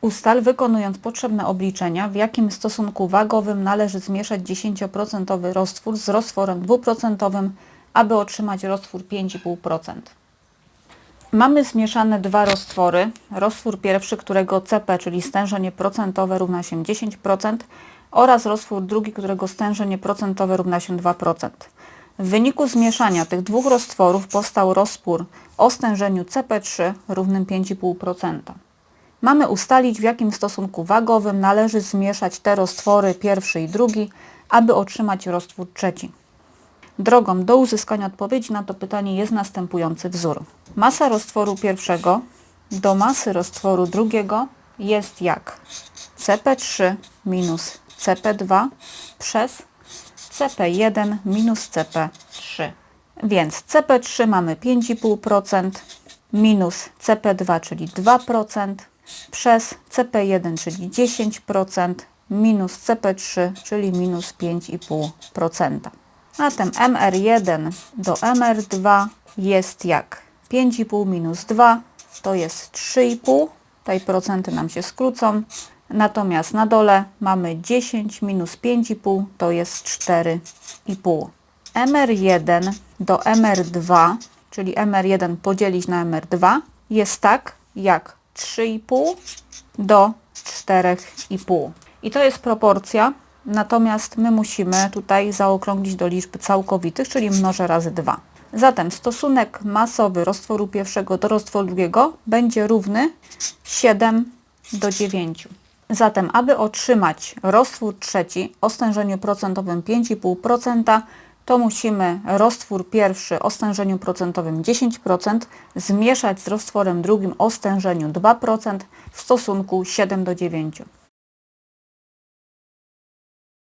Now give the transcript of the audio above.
Ustal, wykonując potrzebne obliczenia, w jakim stosunku wagowym należy zmieszać 10% roztwór z roztworem 2%, aby otrzymać roztwór 5,5%. Mamy zmieszane dwa roztwory. Roztwór pierwszy, którego CP, czyli stężenie procentowe równa się 10% oraz roztwór drugi, którego stężenie procentowe równa się 2%. W wyniku zmieszania tych dwóch roztworów powstał roztwór o stężeniu CP3 równym 5,5%. Mamy ustalić, w jakim stosunku wagowym należy zmieszać te roztwory pierwszy i drugi, aby otrzymać roztwór trzeci. Drogą do uzyskania odpowiedzi na to pytanie jest następujący wzór. Masa roztworu pierwszego do masy roztworu drugiego jest jak CP3 minus CP2 przez CP1 minus CP3. Więc CP3 mamy 5,5% minus CP2, czyli 2% przez CP1, czyli 10% minus CP3, czyli minus 5,5%. Zatem MR1 do MR2 jest jak 5,5 minus 2 to jest 3,5. Tutaj procenty nam się skrócą. Natomiast na dole mamy 10 minus 5,5 to jest 4,5. MR1 do MR2, czyli MR1 podzielić na MR2 jest tak jak 3,5 do 4,5. I to jest proporcja, natomiast my musimy tutaj zaokrąglić do liczb całkowitych, czyli mnożę razy 2. Zatem stosunek masowy roztworu pierwszego do roztworu drugiego będzie równy 7 do 9. Zatem, aby otrzymać roztwór trzeci o stężeniu procentowym 5,5%, to musimy roztwór pierwszy o stężeniu procentowym 10% zmieszać z roztworem drugim o stężeniu 2% w stosunku 7 do 9.